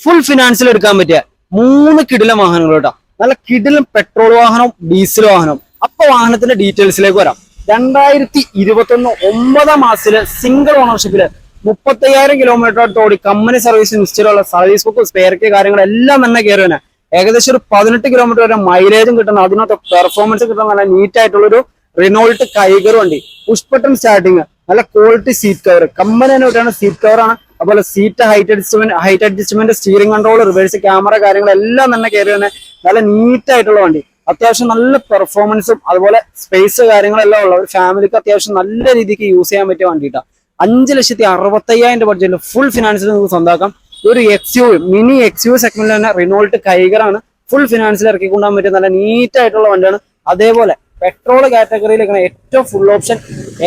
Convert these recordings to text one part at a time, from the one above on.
Full ഫിനാൻസിൽ എടുക്കാൻ പറ്റിയ മൂന്ന് കിടിലം വാഹനങ്ങൾ കേട്ടോ. നല്ല കിടിലം പെട്രോൾ വാഹനം ഡീസൽ വാഹനം. അപ്പൊ വാഹനത്തിന്റെ ഡീറ്റെയിൽസിലേക്ക് വരാം. രണ്ടായിരത്തി ഇരുപത്തി ഒന്ന് ഒമ്പതാം മാസത്തിൽ സിംഗിൾ ഓണർഷിപ്പിൽ മുപ്പത്തയ്യായിരം കിലോമീറ്റർ അടുത്തോടി കമ്പനി സർവീസ് നിശ്ചയമുള്ള സർവീസ് ബുക്ക് സ്പെയർക്ക് കാര്യങ്ങളെല്ലാം തന്നെ കയറി ഏകദേശം ഒരു പതിനെട്ട് കിലോമീറ്റർ വരെ മൈലേജും കിട്ടുന്ന അതിനകത്ത് പെർഫോമൻസ് കിട്ടുന്ന നല്ല നീറ്റ് ആയിട്ടുള്ള ഒരു റിനോൾട്ട് കൈകർ വണ്ടി പുഷ്പട്ടൺ സ്റ്റാർട്ടിങ് നല്ല ക്വാളിറ്റി സീറ്റ് കവർ കമ്പനി തന്നെ സീറ്റ് കവർ ആണ്. അതുപോലെ seat height adjustment height adjustment steering control reverse camera കാര്യങ്ങളെല്ലാം തന്നെ കയറി തന്നെ നല്ല നീറ്റ് ആയിട്ടുള്ള വണ്ടി. അത്യാവശ്യം നല്ല പെർഫോമൻസും അതുപോലെ സ്പേസ് കാര്യങ്ങളെല്ലാം ഉള്ള ഒരു ഫാമിലിക്ക് അത്യാവശ്യം നല്ല രീതിക്ക് യൂസ് ചെയ്യാൻ പറ്റിയ വണ്ടിയിട്ടാണ് അഞ്ച് ലക്ഷത്തി അറുപത്തയ്യായിരം രൂപ ബഡ്ജറ്റിൽ ഫുൾ ഫിനാൻസിൽ നിങ്ങൾക്ക് സ്വന്തമാക്കാം ഒരു X U mini X U സെഗ്മെന്റിൽ തന്നെ റിനോൾട്ട് കൈകറാണ് ഫുൾ ഫിനാൻസിൽ ഇറക്കി കൊണ്ടുപോകാൻ പറ്റിയ നല്ല നീറ്റ് ആയിട്ടുള്ള വണ്ടിയാണ്. അതേപോലെ പെട്രോൾ കാറ്റഗറിയിലേക്കാണ് ഏറ്റവും ഫുൾ ഓപ്ഷൻ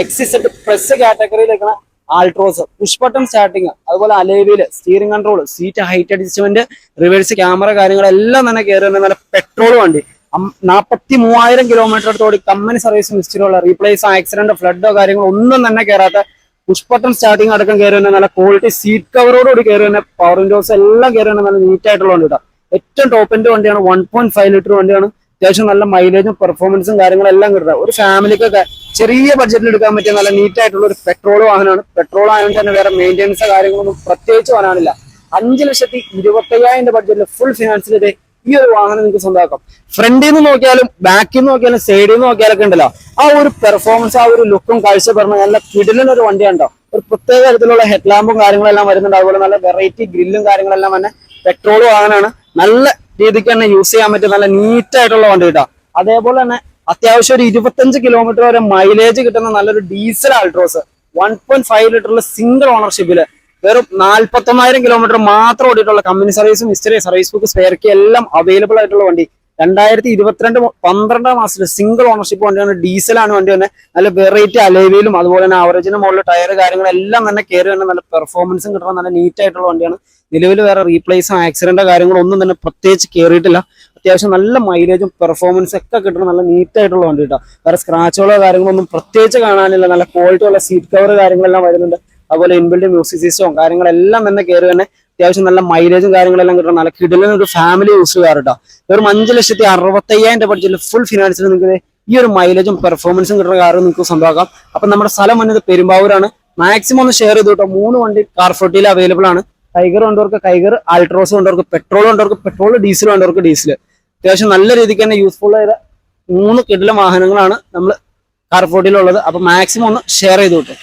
എക്സിസെറ്റ് പ്ലസ് കാറ്റഗറിയിലേക്കാണ് ആൾട്രോസ് പുഷ്പട്ടം സ്റ്റാർട്ടിങ് അതുപോലെ അലേവിൽ steering control seat height adjustment reverse camera കാര്യങ്ങളെല്ലാം തന്നെ കയറി വരുന്ന നല്ല പെട്രോൾ വണ്ടി. നാൽപ്പത്തി മൂവായിരം കിലോമീറ്റർ അടുത്തോടി കമ്പനി സർവീസ് മിസ്റ്റിലുള്ള റീപ്ലേസ് ആക്സിഡന്റ് ഫ്ലഡോ കാര്യങ്ങളോ ഒന്നും തന്നെ കയറാത്ത പുഷ്പട്ടൺ സ്റ്റാർട്ടിങ് അടക്കം കയറി വരുന്ന നല്ല ക്വാളിറ്റി സീറ്റ് കവറോടുകൂടി കയറി വരുന്ന പവർ വിൻഡോസ് എല്ലാം കയറി വരുന്ന നല്ല നീറ്റ് ആയിട്ടുള്ള വണ്ടി കേട്ടോ. ഏറ്റവും ടോപ്പിന്റെ വണ്ടിയാണ് വൺ പോയിന്റ് ഫൈവ് ലിറ്റർ വണ്ടിയാണ്. അത്യാവശ്യം നല്ല മൈലേജും പെർഫോമൻസും കാര്യങ്ങളെല്ലാം കിട്ടുക ഒരു ഫാമിലിക്കൊക്കെ ചെറിയ ബഡ്ജറ്റിൽ എടുക്കാൻ പറ്റിയ നല്ല നീറ്റ് ആയിട്ടുള്ള ഒരു പെട്രോൾ വാഹനമാണ്. പെട്രോൾ ആയതുകൊണ്ട് തന്നെ വേറെ മെയിന്റെനൻസ് കാര്യങ്ങളൊന്നും പ്രത്യേകിച്ച് വരാനില്ല അഞ്ച് ലക്ഷത്തി ഇരുപത്തയ്യായിരം ബഡ്ജറ്റിൽ ഫുൾ ഫിനാൻസിൽ ഈ ഒരു വാഹനം നിങ്ങൾക്ക് സ്വന്തമാക്കാം. ഫ്രണ്ടിൽ നിന്ന് നോക്കിയാലും ബാക്കിൽ നിന്ന് നോക്കിയാലും സൈഡിൽ നിന്ന് നോക്കിയാലൊക്കെ ഉണ്ടല്ലോ. ആ ഒരു പെർഫോമൻസ് ആ ഒരു ലുക്കും കാഴ്ച പറഞ്ഞ നല്ല കിടിലൊരു ഒരു ഒരു പ്രത്യേക തരത്തിലുള്ള ഹെഡ് ലാമ്പും കാര്യങ്ങളെല്ലാം വരുന്നുണ്ട്. അതുപോലെ നല്ല വെറൈറ്റി ഗ്രില്ലും കാര്യങ്ങളെല്ലാം തന്നെ പെട്രോൾ വാഹനമാണ്. നല്ല രീതിക്ക് തന്നെ യൂസ് ചെയ്യാൻ പറ്റും നല്ല നീറ്റ് ആയിട്ടുള്ള വണ്ടി കേട്ടോ. അതേപോലെ തന്നെ അത്യാവശ്യം ഒരു ഇരുപത്തഞ്ച് കിലോമീറ്റർ വരെ മൈലേജ് കിട്ടുന്ന നല്ലൊരു diesel Altroz one point five ലിറ്ററിൽ single ഓണർഷിപ്പിൽ വെറും നാൽപ്പത്തൊന്നായിരം കിലോമീറ്റർ മാത്രം ഓടിയിട്ടുള്ള കമ്പനി സർവീസും ഹിസ്റ്ററി സർവീസ് ബുക്ക് സ്പെയർക്ക് എല്ലാം അവൈലബിൾ ആയിട്ടുള്ള വണ്ടി. രണ്ടായിരത്തി ഇരുപത്തിരണ്ട് പന്ത്രണ്ടാം മാസത്തിൽ സിംഗിൾ ഓണർഷിപ്പ് വണ്ടിയാണ് ഡീസലാണ് വണ്ടി തന്നെ നല്ല വെറൈറ്റി അലേവിയിലും അതുപോലെ തന്നെ ആവറേജിന് മുകളിൽ ടയർ കാര്യങ്ങളെല്ലാം തന്നെ കയറി തന്നെ നല്ല പെർഫോമൻസും കിട്ടുന്ന നല്ല നീറ്റ് ആയിട്ടുള്ള വണ്ടിയാണ്. നിലവിൽ വേറെ റീപ്ലേസും ആക്സിഡന്റോ കാര്യങ്ങളോ ഒന്നും തന്നെ പ്രത്യേകിച്ച് കയറിയിട്ടില്ല അത്യാവശ്യം നല്ല മൈലേജും പെർഫോമൻസും ഒക്കെ കിട്ടുന്ന നല്ല നീറ്റ് ആയിട്ടുള്ള വണ്ടി കേട്ടോ വേറെ സ്ക്രാച്ചുകളോ കാര്യങ്ങളൊന്നും പ്രത്യേകിച്ച് കാണാനില്ല. നല്ല ക്വാളിറ്റി ഉള്ള സീറ്റ് കവർ കാര്യങ്ങളെല്ലാം വരുന്നുണ്ട്. അതുപോലെ ഇൻബിൽഡ് മ്യൂസിക് സിസ്റ്റവും കാര്യങ്ങളെല്ലാം തന്നെ കയറി തന്നെ അത്യാവശ്യം നല്ല മൈലേജും കാര്യങ്ങളെല്ലാം കിട്ടണം. നല്ല കിടലിന് ഒരു ഫാമിലി യൂസ് ചെയ്യാറ് കേട്ടോ വെറും അഞ്ച് ലക്ഷത്തി അറുപത്തയ്യായിരം രൂപ ബഡ്ജറ്റിൽ ഫുൾ ഫിനാൻസിൽ നിങ്ങൾക്ക് ഈ ഒരു മൈലേജും പെർഫോമൻസും കിട്ടുന്ന കാർ നിങ്ങൾക്ക് സ്വന്തമാക്കാം. അപ്പൊ നമ്മുടെ സ്ഥലം വന്നത് പെരുമ്പാവൂരാണ്. മാക്സിമം ഒന്ന് ഷെയർ ചെയ്തു കേട്ടോ മൂന്ന് വണ്ടി കാർ ഫോർട്ടിയിൽ അവൈലബിൾ ആണ്. ടൈഗർ വേണ്ടവർക്ക് കൈഗർ ആൾട്രോസ് വേണ്ടവർക്ക് പെട്രോൾ വേണ്ടവർക്ക് പെട്രോൾ ഡീസൽ വേണ്ടവർക്ക് ഡീസൽ അത്യാവശ്യം നല്ല രീതിക്ക് തന്നെ യൂസ്ഫുൾ ആയ മൂന്ന് കിടില വാഹനങ്ങളാണ് നമ്മൾ കാർ ഫോർട്ടിയിലുള്ളത് അപ്പൊ മാക്സിമം ഒന്ന് ഷെയർ ചെയ്തു കിട്ടും